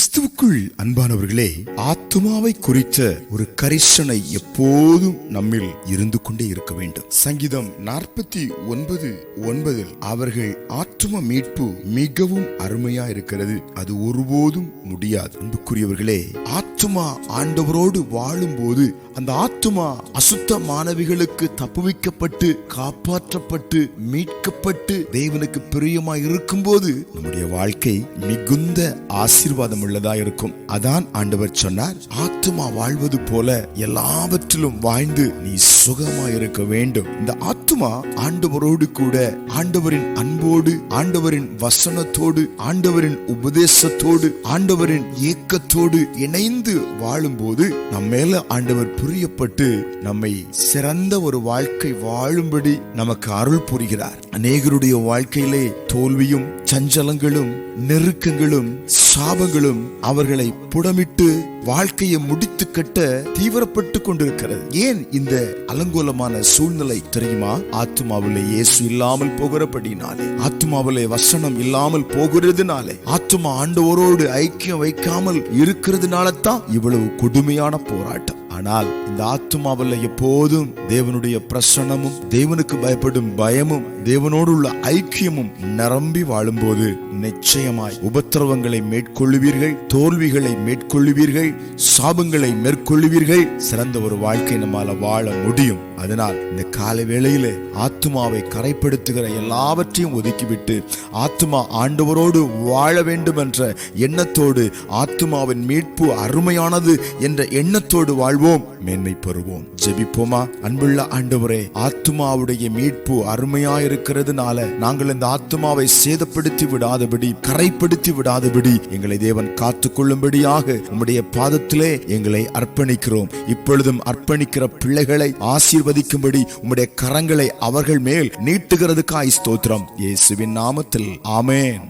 கிறிஸ்துவுக்குள் அன்பானவர்களே ஆத்மாவை குறித்த ஒரு கரிசனை எப்போதும் நம்மில் இருந்து கொண்டே இருக்க வேண்டும். சங்கீதம் நாற்பத்தி ஒன்பது ஒன்பதில் அவர்கள் ஆத்ம மீட்பு மிகவும் அருமையா இருக்கிறது. அது ஒருபோதும் முடியாது. அன்புக்குரியவர்களே ஆத்மா ஆண்டவரோடு வாழும்போது அந்த ஆத்மா அசுத்த மாணவிகளுக்கு தப்புவிக்கப்பட்டு காப்பாற்றப்பட்டு மீட்கப்பட்டு தேவனுக்கு பிரியமா இருக்கும்போது நம்முடைய வாழ்க்கை மிகுந்த ஆசீர்வாதம் உள்ளதா இருக்கும். அதான் ஆண்டவர் சொன்னார் ஆத்துமா வாழ்வது போல எல்லாவற்றிலும் வாழ்ந்து நீ சுகமா இருக்க வேண்டும். இந்த ஆத்துமா ஆண்டவரோடு கூட ஆண்டவரின் அன்போடு ஆண்டவரின் வசனத்தோடு ஆண்டவரின் உபதேசத்தோடு ஆண்டவரின் ஏக்கத்தோடு இணைந்து வாழும்போது நம்ம மேல ஆண்டவர் புரியப்பட்டு நம்மை சிறந்த ஒரு வாழ்க்கை வாழும்படி நமக்கு அருள் புரிகிறார். அநேகருடைய வாழ்க்கையிலே தோல்வியும் சஞ்சலங்களும் நெருக்கங்களும் சாபங்களும் அவர்களை புடமிட்டு வாழ்க்கையை முடித்து கட்ட தீவிரப்பட்டு கொண்டிருக்கிறது. ஏன் இந்த அலங்கோலமான சூழ்நிலை தெரியுமா? ஆத்மாவிலே இயேசு இல்லாமல் போகிறபடினாலே ஆத்மாவிலே வசனம் இல்லாமல் போகிறதுனாலே ஆத்மா ஆண்டவரோடு ஐக்கியம் வைக்காமல் இருக்கிறதுனால தான் இவ்வளவு கொடுமையான போராட்டம். ஆனால் இந்த ஆத்மாவில் எப்போதும் தேவனுடைய பிரசன்னமும் தேவனுக்கு பயப்படும் பயமும் தேவனோடு உள்ள ஐக்கியமும் நிரம்பி வாழும்போது நிச்சயமாய் உபத்திரவங்களை மேற்கொள்ளுவீர்கள் தோல்விகளை மேற்கொள்ளுவீர்கள் சாபங்களை மேற்கொள்ளுவீர்கள். சிறந்த ஒரு வாழ்க்கை நம்மால வாழ முடியும். அதனால் இந்த காலை வேளையில ஆத்மாவை கரைப்படுத்துகிற எல்லாவற்றையும் ஒதுக்கிவிட்டு ஆத்மா ஆண்டவரோடு வாழ வேண்டும் என்ற எண்ணத்தோடு ஆத்மாவின் மீட்பு அருமையானது என்ற எண்ணத்தோடு வாழ்வோம். மேன்மை பெறுவோம். ஜெபிப்போமா? அன்புள்ள ஆண்டவரே ஆத்மாவுடைய மீட்பு அருமையா இருக்கிறதுனால நாங்கள் இந்த ஆத்மாவை சேதப்படுத்தி விடாதபடி கரைப்படுத்தி விடாதபடி எங்களை தேவன் காத்து கொள்ளும்படியாக உம்முடைய பாதத்திலே எங்களை அர்ப்பணிக்கிறோம். இப்பொழுதும் அர்ப்பணிக்கிற பிள்ளைகளை ஆசீர்வதிக்கும்படி உம்முடைய கரங்களை அவர்கள் மேல் நீட்டுகிறதுக்காய் ஸ்தோத்திரம். இயேசுவின் நாமத்தில். ஆமேன்.